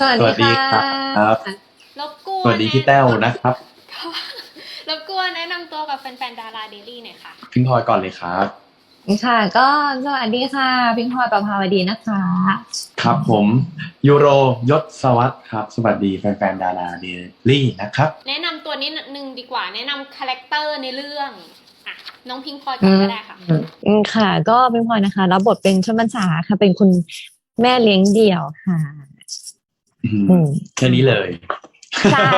สวัสสวัดีสดีค่ะครับรบกวนสวัสดีพี่แต้วนะครับรบกวนแนะนำตัวกับแฟนๆดาราเดลี่หน่อยค่ะ พิงพลอยก่อนเลยครับค่ะ ก็สวัสดีค่ะ พิงพลอยประภาวดีนะคะ ครับผมยูโรยศสวัสดิ์ครับ สวัสดีแฟนๆดาราเดลี่นะครับ แนะนำตัวนิดนึงดีกว่า แนะนำคาแรคเตอร์ในเรื่องอะน้องพิงพลอยก่อนก็ได้ค่ะอืมค่ะ ก็พิงพลอยนะคะ รับบทเป็นชนบัญชาค่ะ เป็นคุณแม่เลี้ยงเดี่ยวค่ะอืมอืม แค่นี้เลย ใช่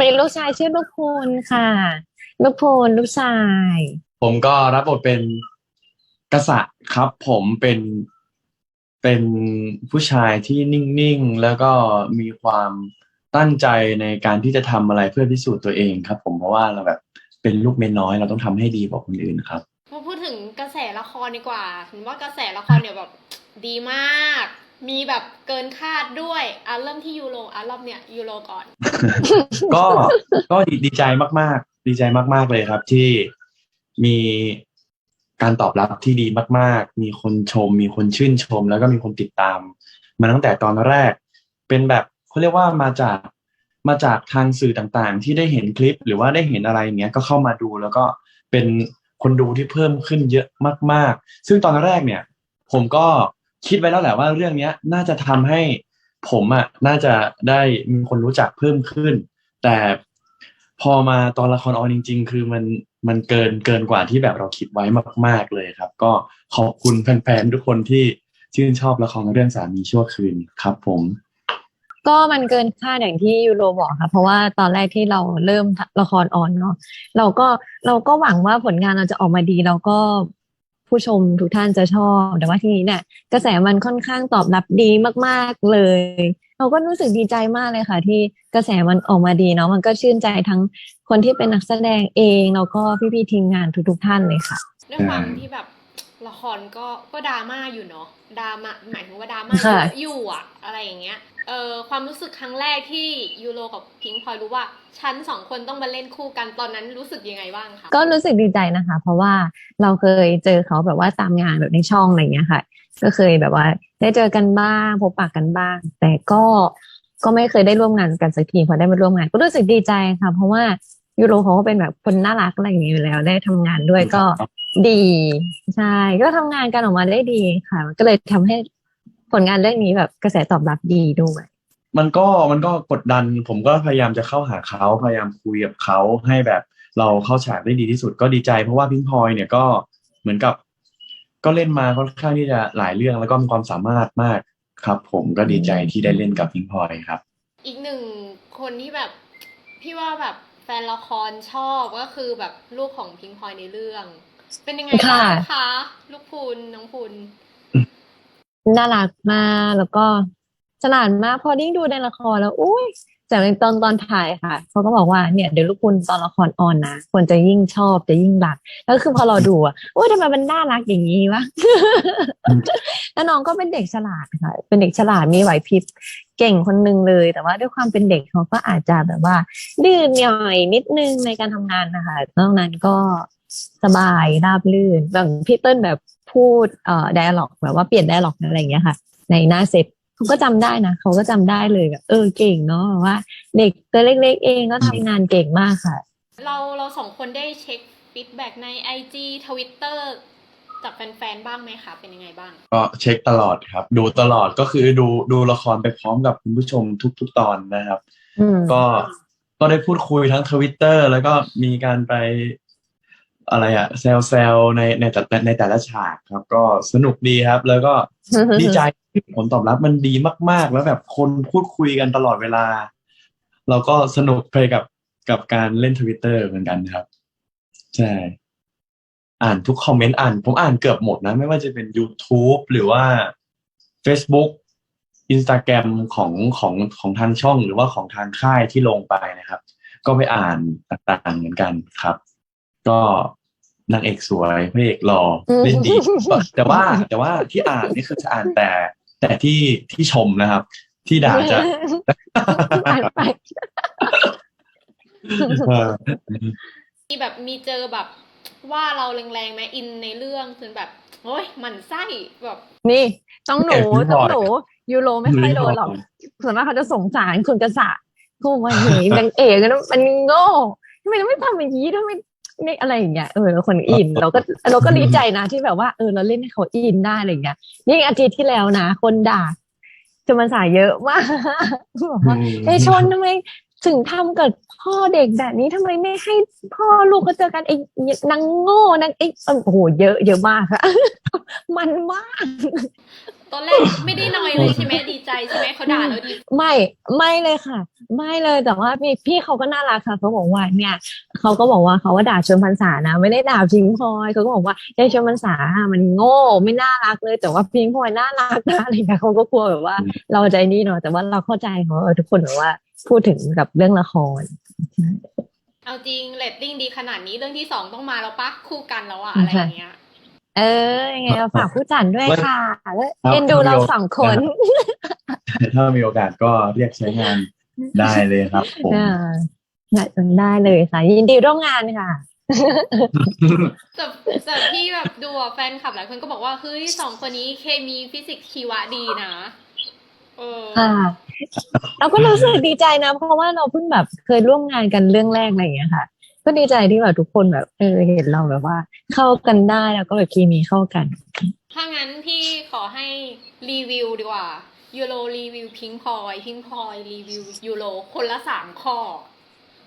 มีลูกชายชื่อลูกพูนค่ะ ลูกพูนลูกชาย ผมก็รับบทเป็นกษัตริย์ครับ ผมเป็นเป็นผู้ชายที่นิ่งๆ แล้วก็มีความตั้งใจในการที่จะทำอะไรเพื่อพิสูจน์ตัวเองครับ ผมเพราะว่าเราแบบเป็นลูกเมียน้อยเราต้องทำให้ดีกว่าคนอื่นครับมาพูดถึงกระแสละครดีกว่าเห็นว่ากระแสละครเนี่ยแบบดีมาก มีแบบเกินคาดด้วยอะเริ่มที่ยูโรอะรอบเนี่ยยูโรก่อน ก็ก็ดีใจมาก ๆ ดีใจมาก ๆเลยครับ ที่มีการตอบรับที่ดีมาก ๆ มีคนชม มีคนชื่นชม แล้วก็มีคนติดตาม มาตั้งแต่ตอนแรก เป็นแบบเขาเรียกว่ามาจากมาจากทางสื่อต่างๆ ที่ได้เห็นคลิปหรือว่าได้เห็นอะไรเงี้ยก็เข้ามาดูแล้วก็เป็นคนดูที่เพิ่มขึ้นเยอะมาก ๆ ซึ่งตอนแรกเนี่ย ผมก็ คิดไว้แล้วแหละว่าเรื่องเนี้ยน่าจะทำให้ผมอะน่าจะได้มีคนรู้จักเพิ่มขึ้น แต่พอมาตอนละครออนจริง ๆ คือมันมันเกินเกินกว่าที่แบบเราคิดไว้มาก ๆเลยครับ ก็ขอบคุณแฟนๆทุกคนที่ชื่นชอบละครเรื่องสามีชั่วคืนครับ ผม ก็มันเกินคาดอย่างที่ยูโรบอกค่ะ เพราะว่าตอนแรกที่เราเริ่มละครออนเนาะเราก็เราก็หวังว่าผลงานเราจะออกมาดี เราก็ ผู้ชมทุกท่านจะชอบ แต่ว่าทีนี้เนี่ยกระแสมันค่อนข้างตอบรับดีมาก ๆเลย เราก็รู้สึกดีใจมากเลยค่ะ ที่กระแสมันออกมาดีเนาะมันก็ชื่นใจทั้งคนที่เป็นนักแสดงเองแล้วก็พี่ๆทีมงานทุกๆท่านเลยค่ะด้วยความที่แบบละครก็ก็ดราม่าอยู่เนาะดราม่าหมายถึงว่าดราม่าค่ะเยอะอยู่อะอะไรอย่างเงี้ย เออความรู้สึกครั้งแรกที่ยูโรกับพิงพลอยรู้ว่าฉันสองคนต้องมาเล่นคู่กันตอนนั้นรู้สึกยังไงบ้างคะก็รู้สึกดีใจนะคะ เพราะว่าเราเคยเจอเขาแบบว่าตามงานแบบในช่องอะไรอย่างเงี้ยค่ะ ก็เคยแบบว่า ได้เจอกันบ้างพบปะกันบ้าง แต่ก็ก็ไม่เคยได้ร่วมงานกันสักทีพอได้มาร่วมงาน ก็รู้สึกดีใจค่ะ เพราะว่ายูโรเขาก็เป็นแบบคนน่ารักอะไรอย่างเงี้ยอยู่แล้วได้ทำงานด้วยก็ดี ใช่ ก็ทำงานกันออกมาได้ดีค่ะ ก็เลยทำให้ ผลงานเรื่องนี้แบบกระแสตอบรับดีด้วยมันก็มันก็กดดัน ผมก็พยายามจะเข้าหาเขาพยายามคุยกับเขาให้แบบเราเข้าฉากได้ดีที่สุดก็ดีใจ เพราะว่าพิงพลอยเนี่ยก็เหมือนกับ ก็เล่นมาค่อนข้างที่จะหลายเรื่องแล้วก็มีความสามารถมากครับ ผมก็ดีใจที่ได้เล่นกับพิงพลอยครับ อีกหนึ่งคนที่แบบพี่ว่าแบบแฟนละครชอบก็คือแบบลูกของพิงพลอยในเรื่อง เป็นยังไงบ้างคะลูกพูนน้องพูน น่ารักมากแล้วก็ฉลาดมากพอยิ่งดูในละครแล้วอุ้ยแต่ในตอนตอนถ่ายค่ะเขาก็บอกว่าเนี่ยเดี๋ยวลูกคุณตอนละครออนนะคนจะยิ่งชอบจะยิ่งรักแล้วคือพอเราดูอะอุ้ยทำไมมันน่ารักอย่างนี้วะแล้วน้องก็เป็นเด็กฉลาดค่ะ เป็นเด็กฉลาดมีไหวพริบเก่งคนหนึงเลย แต่ว่าด้วยความเป็นเด็กเขาก็อาจจะแบบว่าดื้อหน่อยนิดนึงในการทำงานนะคะนอกนั้นก็ สบายราบรื่นแบบพี่เติ้ลแบบพูดเอ่อ d ด a l ล็อกแบบว่าเปลี่ยน d ด a l ล็อกอะไรอย่างเงี้ยค่ะ ในหน้าเซตเขาก็จำได้นะเขาก็จำได้เลยแบบเออเก่งเนาะแบบว่า เด็กตัวเล็ก ๆ เองก็ทำงานเก่งมากค่ะ เราเราสองคนได้เช็คฟีดแบ็กใน IG Twitter จากแฟนๆบ้างไหมคะเป็นยังไงบ้าง ก็เช็คตลอดครับ ดูตลอดก็คือดูดูละครไปพร้อมกับคุณผู้ชมทุก ๆ ตอนนะครับอืมก็ก็ได้พูดคุยทั้งทวิตเตอร์แล้วก็มีการไป อะไรอะแซลแซลในในแต่ในแต่ละฉากครับ ก็สนุกดีครับ แล้วก็ดีใจที่ผลตอบรับมันดีมาก ๆ แล้วแบบคนพูดคุยกันตลอดเวลา เราก็สนุกไปกับกับการเล่นทวิตเตอร์เหมือนกันครับ ใช่ อ่านทุกคอมเมนต์อ่าน ผมอ่านเกือบหมดนะ ไม่ว่าจะเป็น YouTube หรือว่า Facebook Instagram ของของของทางช่องหรือว่าของทางค่ายที่ลงไปนะครับ ก็ไปอ่านต่างๆเหมือนกันครับ ก็ นางเอกสวยพระเอกหล่อเล่นดีแต่ว่าแต่ว่าที่อ่านนี่คือจะอ่านแต่ แต่ที่ที่ชมนะครับ ที่ด่าจะอ่านไปเออมีแบบมีเจอแบบว่าเราแรงๆไหมอินในเรื่องคือแบบโอ้ยหมันไส้แบบนี่ต้องหนูเอ็ดพี่ต้องบอยหนูยูโรไม่ค่อยโดนหรอกส่วนมากเขาจะสงสารคุณกษัตริย์เขาบอกว่าเฮ้ยนางเอกนะมันโง่ทำไมไม่ทำอย่างนี้ทำไม ไม่อะไรอย่างเงี้ยเออแล้วคนอินเราก็เราก็ดีใจนะที่แบบว่าเออเราเล่นให้เขาอินได้อะไรอย่างเงี้ยยิ่งอาทิตย์ที่แล้วนะ คนด่าจมันสายเยอะมากบอกว่าไอชนทำไม ถึงทำกับพ่อเด็กแบบนี้ทำไมไม่ให้พ่อลูกก็เจอกันไอ้นางโง่นางไอ้โอ้โหเยอะเยอะมากค่ะมันมากตอนแรกไม่ได้นอยเลยใช่ไหมดีใจใช่ไหมเขาด่าแล้วดีไม่ไม่เลยค่ะ ไม่เลยแต่ว่าพี่พี่เขาก็น่ารักค่ะเขาบอกว่าเนี่ยเขาก็บอกว่าเขาว่าด่าชนพันษานะ ไม่ได้ด่าพิงพลอยเขาก็บอกว่าไอ้ชนพันษาอะมันโง่ไม่น่ารักเลย แต่ว่าพิงพลอยน่ารักนะอะไรอย่างเงี้ยเขาก็กลัวแบบว่า เราใจนี่เนาะแต่ว่าเราเข้าใจเขาเออทุกคนแบบว่า พูดถึงกับเรื่องละคร เอาจริงเรตติ้งดีขนาดนี้เรื่องที่สองต้องมาแล้วปะคู่กันแล้วอะอะไรอย่างเงี้ย เออยังไงเราฝากผู้จัดด้วยค่ะแล้วครับเอ็นดูเราสองคน ถ้ามีโอกาสก็เรียกใช้งานได้เลยครับผมอ่าได้เลยค่ะ ยินดีร่วมงานค่ะแต่แต่พี่แบบดูอะแฟนคลับหลายคนก็บอกว่าเฮ้ยสองคนนี้เคมีฟิสิกส์ชีวะดีนะเออค่ะ เราก็รู้สึกดีใจนะ เพราะว่าเราเพิ่งแบบเคยร่วมงานกันเรื่องแรกอะไรอย่างเงี้ยค่ะ ก็ดีใจที่แบบทุกคนแบบเออเห็นเราแบบว่า เข้ากันได้แล้วก็แบบเคมีเข้ากัน ถ้างั้นพี่ขอให้รีวิวดีกว่ายูโรรีวิวพิงพลอยพิงพลอยรีวิวยูโรคนละสามข้อ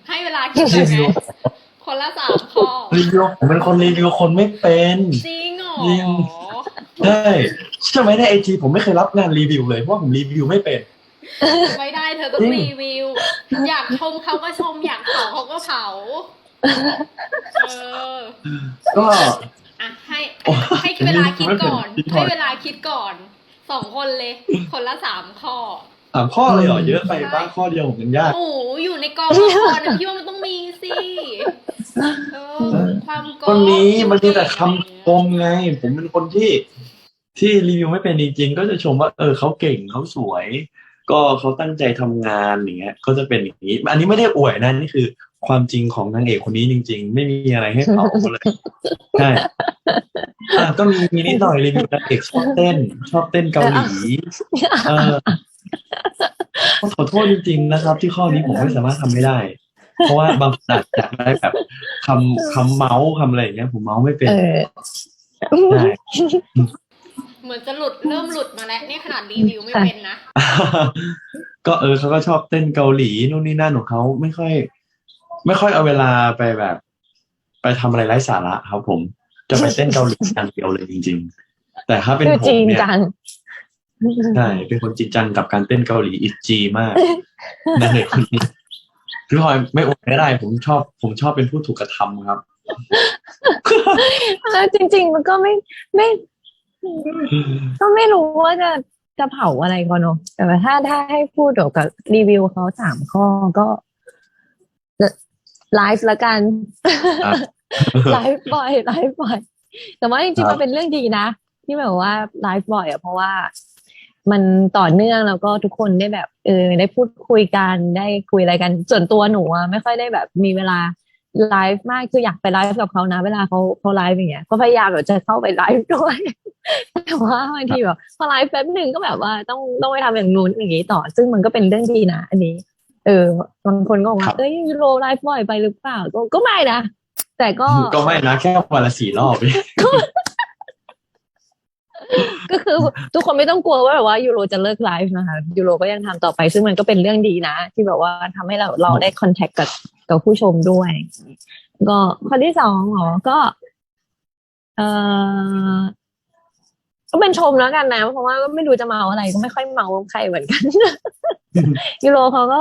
ให้เวลาคิดเลยไหมคนละสามข้อรีวิวผมเป็นคนรีวิวคนไม่เป็นจริงเหรอจริงใช่ใช่ไหมในไอจีผมไม่เคยรับงานรีวิวเลยเพราะว่าผมรีวิวไม่เป็น ไม่ได้เธอต้องจริงรีวิว อยากชมเขาก็ชมอยากเผาเขาก็เผาเออก็อะให้โอ้ให้เวลาคิดก่อนไม่เป็นให้เวลาคิดก่อนสองคนเลย คนละสามข้อถามข้อเลยเหรอเยอะไปบ้างข้อเดียวผมยังยากโอ้โหอยู่ในกองละครนะพี่ว่ามันต้องมีสิเออความโกงคนนี้มันมีแต่คำชมไง ผมเป็นคนที่ ที่รีวิวไม่เป็นจริงๆก็จะชมว่า เออเขาเก่งเขาสวย ก็เขาตั้งใจทำงานอย่างเงี้ย ก็จะเป็นอย่างนี้ อันนี้ไม่ได้อวยนะนี่คือ ความจริงของนางเอกคนนี้จริง ๆ ไม่มีอะไรให้เผาเลยใช่อะก็มีมีนิดหน่อยรีวิวนางเอกชอบเต้น ชอบเต้นเกาหลีเออขอโทษจริง ๆ นะครับ ที่ข้อนี้ผมไม่สามารถทำไม่ได้ เพราะว่าบางคนอาจจะได้แบบคำคำเมาส์คำอะไรอย่างเงี้ยผมเมาส์ไม่เป็นเออใช่ เหมือนจะหลุดเริ่มหลุดมาแล้วนี่ขนาดรีวิวไม่เป็นนะ ก็เออเขาก็ชอบเต้นเกาหลีนู่นนี่นั่นของเขาไม่ค่อย ไม่ค่อยเอาเวลาไปแบบ ไปทำอะไรไร้สาระครับผม จะไปเต้นเกาหลีอย่างเดียวเลยจริง ๆ แต่ถ้าเป็นคือผจริมงเนี่ยจังใช่เป็นคนจริงจังกับการเต้นเกาหลีอิจีมากนั่นเองคนนี้พี่พลอยไม่อดไม่ได้ ผมชอบ ผมชอบเป็นผู้ถูกกระทำครับแล้วจริง ๆ มันก็ไม่ไม่ ก็ไม่รู้ว่าจะจะเผาอะไรก่อนเนอะแต่ว่าถ้าถ้าให้พูดเกี่ยวกับรีวิวเขาสามข้อก็ไลฟ์ละกันครับไลฟ์บ่อยไลฟ์บ่อย แต่ว่าจริงคๆรับมันเป็นเรื่องดีนะ ที่แบบว่าไลฟ์บ่อยอะเพราะว่ามันต่อเนื่องแล้วก็ทุกคนได้แบบเออได้พูดคุยกันได้คุยอะไรกัน ส่วนตัวหนูอะไม่ค่อยได้แบบมีเวลา ไลฟ์มากคืออยากไปไลฟ์กับเขานะ เวลาเขาเขาไลฟ์อย่างเงี้ยก็พยายามแบบจะเข้าไปไลฟ์ด้วย แต่ว่าบางทีแบบพอไลฟ์แป๊บหนึ่งก็แบบว่าต้องต้องไปทำอย่างนู้นอย่างนี้ต่อ ซึ่งมันก็เป็นเรื่องดีนะอันนี้ เออบางคนก็บอกครัว่าบเอ้ยยูโรไลฟ์บ่อยไปหรือเปล่าก็ก็ไม่นะแต่ก็ก็ไม่นะแค่วันละสี่รอบก็คือทุกคนไม่ต้องกลัวว่าแบบว่ายูโรจะเลิกไลฟ์นะคะยูโรก็ยังทำต่อไป ซึ่งมันก็เป็นเรื่องดีนะ ที่แบบว่าทำให้เราเราได้คอนแทคกับ กับผู้ชมด้วย ก็ข้อที่สองเหรอก็ เออก็เป็นชมแล้วกันนะ เพราะว่าก็ไม่รู้จะเมาอะไรก็ไม่ค่อยเมาใครเหมือนกันยูโรเขาก็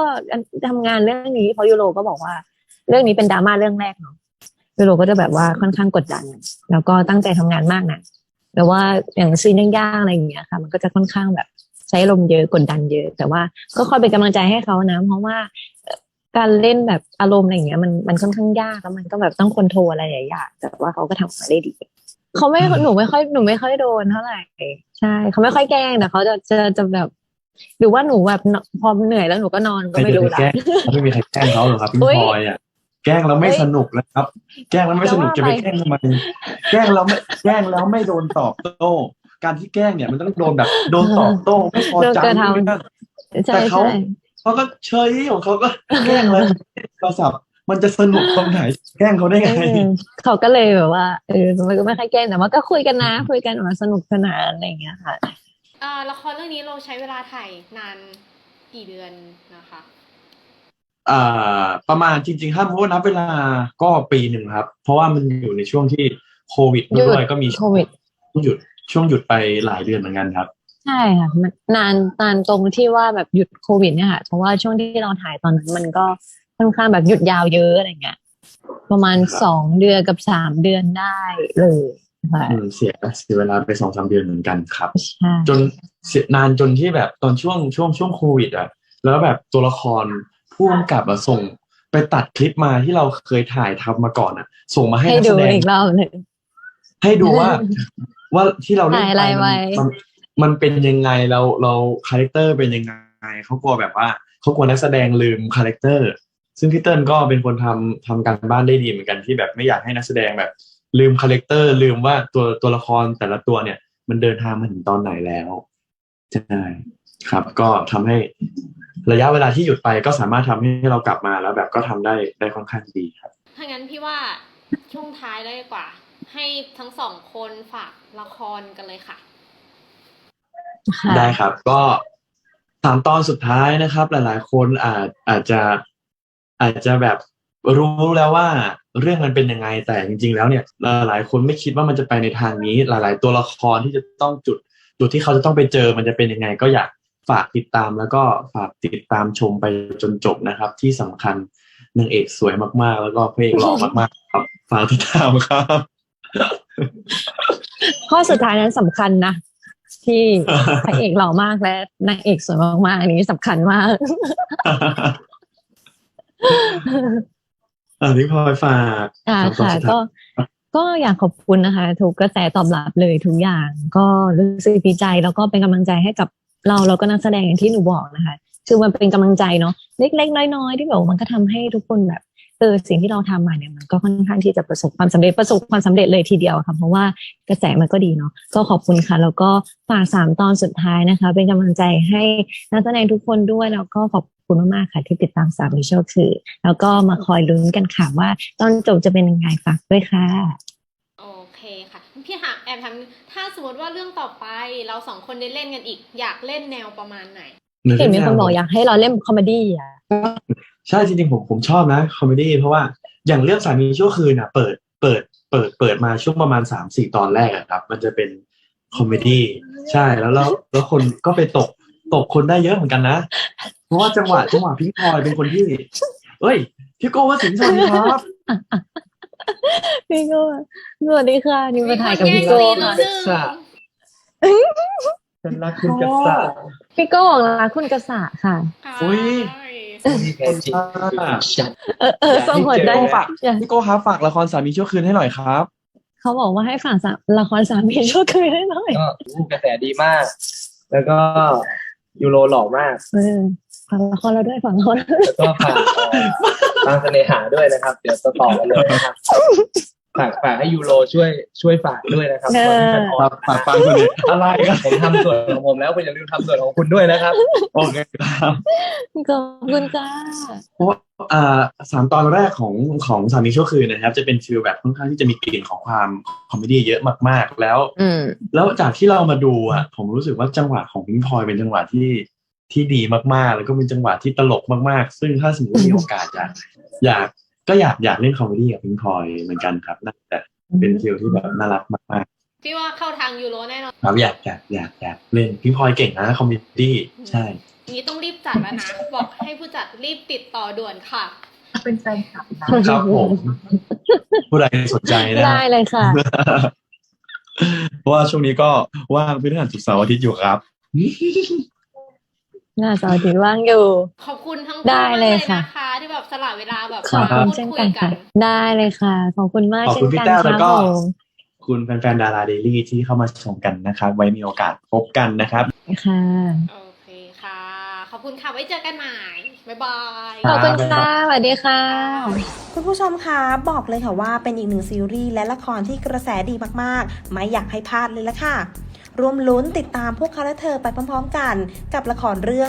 ทำงานเรื่องนี้เพราะยูโรก็บอกว่า เรื่องนี้เป็นดราม่าเรื่องแรกเนาะยูโรก็จะแบบว่าค่อนข้างกดดัน แล้วก็ตั้งใจทำงานมากนะแต่ว่าอย่างซีนย่างๆอะไรอย่างเงี้ยค่ะ มันก็จะค่อนข้างแบบใช้ลมเยอะกดดันเยอะ แต่ว่าก็คอยเป็นกำลังใจให้เขานะ เพราะว่า การเล่นแบบอารมณ์อะไรอย่างเงี้ยมันมันค่อนข้างยากแล้วมันก็แบบต้องคอนโทรลอะไรหลายอย่างแต่ว่าเขาก็ทำออกมาได้ดีเขาไม่หนูไม่ค่อยหนูไม่ค่อยโดนเท่าไหร่ใช่เขาไม่ค่อยแกล้งแต่เขาจะจะจะแบบหรือว่าหนูแบบนพอเหนื่อยแล้วหนูก็นอนก็ไม่รู้ใครละจะไปแกล้งเขาไม่มีใครแกล้งเขาหรอกครับพี่อุ๊ยพลอยอะแกล้งแล้วไม่เฮ้ยสนุกนะครับ แกล้งแล้วไม่สนุกจะจะว่าไปไปแกล้งทำไมแกล้งแล้วไม่แกล้งแล้วไม่โดนตอบโต้ การที่แกล้งเนี่ยมันต้องโดนแบบโดนตอบโต้ไม่พอโดนใจกระทำนู่นนี่นั่นใช่แต่เขาใช่ เขาก็เฉยของเขาก็แกล้งเลยโทรศัพท์มันจะสนุกตรงไหนแกล้งเขาได้ไงเออเขาก็เลยแบบว่าเออมันก็ไม่ค่อยแกล้งแต่ว่าก็คุยกันนะ คุยกันแบบสนุกสนานอะไรอย่างเงี้ยค่ะอ่าละครเรื่องนี้เราใช้เวลาถ่ายนานกี่เดือนนะคะอ่าประมาณจริงๆถ้าพูดนับเวลาก็ปีหนึ่งครับ เพราะว่ามันอยู่ในช่วงที่โควิดหยุดด้วยก็มีโควิดช่วงหยุดช่วงหยุดไปหลายเดือนเหมือนกันครับ ใช่ค่ะมันนานนานตรงที่ว่าแบบหยุดโควิดเนี่ยค่ะเพราะว่าช่วงที่เราถ่ายตอนนั้น มันก็ค่อนข้างแบบหยุดยาวเยอะอะไรเงี้ยประมาณครับสองเดือนกับสามเดือนได้เลยค่ะอืมเสียเสียเวลาไปสองสามเดือนเหมือนกันครับใช่จนเสียนานจนที่แบบตอนช่วงช่วงช่วงโควิดอะแล้วแบบตัวละครผู้กำกับอะส่งไปตัดคลิปมาที่เราเคยถ่ายทำมาก่อนอะ ส่งมาให้ให้นักดูแสดงอีกรอบหนึ่งให้ดูว่าว่าที่เราเล่นถ่ายอะไรไปไว้ มันเป็นยังไงเราเราคาแรคเตอร์เป็นยังไงเขากลัวแบบว่าเขากลัวนักแสดงลืมคาแรคเตอร์ซึ่งพี่เติ้ลก็เป็นคนทำทำการบ้านได้ดีเหมือนกันที่แบบไม่อยากให้นักแสดงแบบ ลืมคาแรคเตอร์ลืมว่าตัวตัวละครแต่ละตัวเนี่ย มันเดินทางมาถึงตอนไหนแล้วใช่ครับ ก็ทำให้ระยะเวลาที่หยุดไปก็สามารถทำให้เรากลับมาแล้วแบบก็ทำได้ได้ค่อนข้างดีครับถ้างั้นพี่ว่าช่วงท้ายเลยดีกว่า ให้ทั้งสองคนฝากละครกันเลยค่ะ ได้ครับ ก็สามตอนสุดท้ายนะครับ หลาย ๆ คนอาจอาจจะอาจจะแบบรู้แล้วว่าเรื่องมันเป็นยังไงแต่จริง ๆ แล้วเนี่ย หลายๆ คนไม่คิดว่ามันจะไปในทางนี้ หลาย ๆ ตัวละครที่จะต้องจุดจุดที่เขาจะต้องไปเจอมันจะเป็นยังไง ก็อยากฝากติดตามแล้วก็ฝากติดตามชมไปจนจบนะครับ ที่สำคัญนางเอกสวยมากๆ แล้วก็พระเอกหล่อมากๆ ครับฝากติดตามครับ ข้อสุดท้ายนั้นสำคัญนะ ที่พระเอกหล่อมากและนางเอกสวยมากๆอันนี้สำคัญมากอ่าพี่พลอยฝากอ่าสามตอนค่ะสุดท้ายก็ก็อยากขอบคุณนะคะถูกกระแสตอบรับเลยทุกอย่าง ก็รู้สึกดีใจแล้วก็เป็นกำลังใจให้กับเราแล้วก็นักแสดงอย่างที่หนูบอกนะคะ คือมันเป็นกำลังใจเนาะเล็กๆน้อยๆที่แบบว่ามันก็ทำให้ทุกคนแบบ เออสิ่งที่เราทำมาเนี่ยมันก็ค่อนข้างที่จะประสบความสำเร็จประสบความสำเร็จเลยทีเดียวค่ะเพราะว่ากระแสมันก็ดีเนาะก็ขอบคุณค่ะ แล้วก็ฝากสามตอนสุดท้ายนะคะ เป็นกำลังใจให้นักแสดงทุกคนด้วยแล้วก็ขอบคุณมากๆค่ะ ที่ติดตามสามวิชวลคือ แล้วก็มาคอยลุ้นกันค่ะว่า ตอนจบจะเป็นยังไงฝากด้วยค่ะโอเคค่ะพี่ถามแอมทำถ้าสมมติว่าเรื่องต่อไปเราสองคนได้เล่นกันอีก อยากเล่นแนวประมาณไหน เห็นมีคนบอกอยากให้เราเล่นคอมเมดี้อะใช่จริงๆผมผมชอบนะคอมเมดี้เพราะว่าอย่างเรื่องสามีชั่วคืนน่ะ เปิดเปิดเปิดเปิดมาช่วงประมาณสามสี่ตอนแรกอะครับ มันจะเป็นคอมเมดี้ใช่แล้วแล้วแล้วคนก็ไปตกตกคนได้เยอะเหมือนกันนะ เพราะว่าจังหวะจังหวะพิงพลอยเป็นคนที่ เอ้ย พี่โก้ว่าสิงห์สวัสดีครับ พี่โก้สวัสดีค่ะนี่มาถ่ายกับมีพี่คนโก้แย่งค่ะซีนแล้วหนึ่ง ฉันรักคุณกษัตริย์ พี่โก้บอกรักคุณกษะค่ะ อุ๊ยที่แท้จริงคือฉันเออเออส่งหัวใจอยากให้เจอฝากอย่าพี่โก้ครับฝากละครสามีชั่วคืนให้หน่อยครับ เขาบอกว่าให้ฝากสามละครสามีชั่วคืนให้หน่อยก็กระแสดีมาก แล้วก็ยูโรหล่อมาก เออฝากละครเราด้วยฝากละครเราด้วยแล้วก็ฝากทางเสน่หาด้วยนะครับ เดี๋ยวจะต่อกันเลยนะครับ ฝากฝากให้ยูโรช่วยช่วยฝากด้วยนะครับเออคนที่ท่านออนฝากฝากฟังคนเดียวอะไรกันผมทำส่วนของผมแล้วคุณอย่าลืมทำส่วนของคุณด้วยนะครับโอเคครับขอบคุณจ้าเพราะว่าอ่าสามตอนแรกของของสามีชั่วคืนนะครับ จะเป็นฟิลแบบค่อนข้างที่จะมีกลิ่นของความคอมเมดี้เยอะมากๆ แล้วอืมแล้วจากที่เรามาดูอะผมรู้สึกว่าจังหวะของพิงพลอยเป็นจังหวะที่ที่ดีมากๆ แล้วก็เป็นจังหวะที่ตลกมากๆ ซึ่งถ้าสมมติมีโอกาสอยากอยาก ก็อยากอยากเล่นคอมเมดี้กับพิงพลอยเหมือนกันครับน่าจะเป็นฟิลที่แบบน่ารักมากพี่ว่าเข้าทางยูโรแน่นอนๆครับอยากอยากอยากอยากเล่นพิงพลอยเก่งนะคอมเมดี้ใช่นี้ต้องรีบจัดแล้วนะบอกให้ผู้จัดรีบติดต่อด่วนค่ะ เป็นแฟนคลับนะครับผมผู้ใดสนใจนะได้เลยค่ะเพราะว่าช่วงนี้ก็ว่างพฤหัสศุกร์เสาร์อาทิตย์อยู่ครับ น่าสาวถือว่างอยู่ ขอบคุณทั้งได้คู่มากเลยค่ะ นะคะที่แบบสละเวลาแบบขอบมาคุณพูดเช่นคุกัยนกัค่ะนได้เลยค่ะ ขอบคุณมากขอบเช่คุนณพี่กันแต้วคแล้รับวก็ผมคุณแฟนๆดาราเดลี่ที่เข้ามาชมกันนะครับ ไว้มีโอกาสพบกันนะครับ ค่ะ โอเคค่ะ ขอบคุณค่ะไว้เจอกันใหม่บ๊ายบาย ขอบคุณค่ะสวัสดีค่ะ คุณผู้ชมคะบอกเลยค่ะว่าเป็นอีกหนึ่งซีรีส์และละครที่กระแสดีมากๆ ไม่อยากให้พลาดเลยละค่ะร่วมลุ้นติดตามพวกเขาและเธอไปพร้อมๆกันกับละครเรื่อง